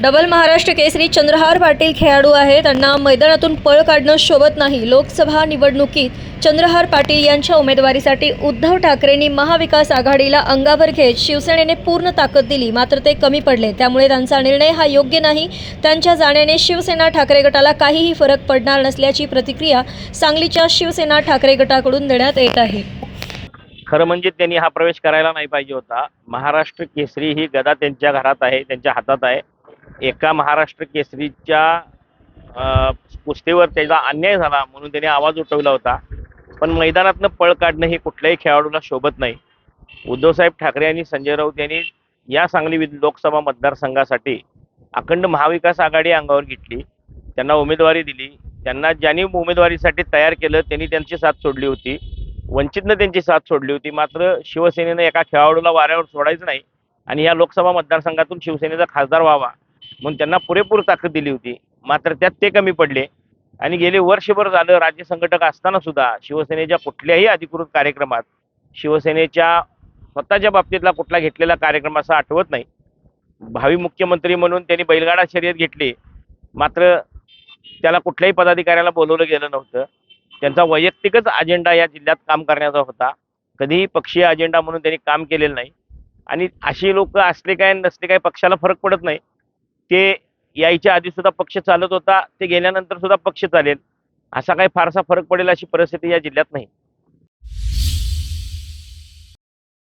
Double Maharashtra Kesari Chandrahar Patil खेळाडू आहे. त्यांना मैदानातून पळ काढणं शोभत नाही. लोकसभा निवडणुकीत चंद्रहार पाटील यांच्या उमेदवारीसाठी उद्धव ठाकरेंनी महाविकास आघाडीला अंगावर घेत शिवसेनेने पूर्ण ताकद दिली. मात्र ते कमी पडले. त्यामुळे त्यांचा निर्णय हा योग्य नाही. त्यांच्या जाण्याने शिवसेना ठाकरे गटाला काहीही फरक पडणार नसल्याची प्रतिक्रिया सांगलीच्या शिवसेना ठाकरे गटाकडून देण्यात येत आहे. खरं म्हणजे त्यांनी हा प्रवेश करायला नाही पाहिजे होता. महाराष्ट्र केसरी ही गदा त्यांच्या घरात आहे त्यांच्या हातात आहे. एका महाराष्ट्र केसरीच्या कुस्तीवर त्याचा अन्याय झाला म्हणून त्याने आवाज उठवला होता. पण मैदानातनं पळ काढणं हे कुठल्याही खेळाडूला शोभत नाही. उद्धवसाहेब ठाकरे आणि संजय राऊत यांनी या सांगली लोकसभा मतदारसंघासाठी अखंड महाविकास आघाडी अंगावर घेतली. त्यांना उमेदवारी दिली. त्यांना ज्यांनी उमेदवारीसाठी तयार केलं त्यांनी त्यांची साथ सोडली होती. वंचितनं त्यांची साथ सोडली होती. मात्र शिवसेनेनं एका खेळाडूला वाऱ्यावर सोडायचं नाही आणि या लोकसभा मतदारसंघातून शिवसेनेचा खासदार व्हावा. म्हणून त्यांना पुरेपूर ताकद दिली होती. मात्र त्यात ते कमी पडले. आणि गेले वर्षभर झालं राज्य संघटक असताना सुद्धा शिवसेनेच्या कुठल्याही अधिकृत कार्यक्रमात शिवसेनेच्या स्वतःच्या बाबतीतला कुठला घेतलेला कार्यक्रम असा आठवत नाही. भावी मुख्यमंत्री म्हणून त्यांनी बैलगाडा शर्यत घेतली. मात्र त्याला कुठल्याही पदाधिकाऱ्याला बोलवलं गेलं नव्हतं. त्यांचा वैयक्तिकच अजेंडा या जिल्ह्यात काम करण्याचा होता. कधीही पक्षीय अजेंडा म्हणून त्यांनी काम केलेलं नाही. आणि अशी लोक असले काय नसले काय पक्षाला फरक पडत नाही. ते यायच्या आधी सुद्धा पक्ष चालत होता ते गेल्यानंतर सुद्धा पक्ष चालेल. असा काही फारसा फरक पडेल अशी परिस्थिती या जिल्ह्यात नाही.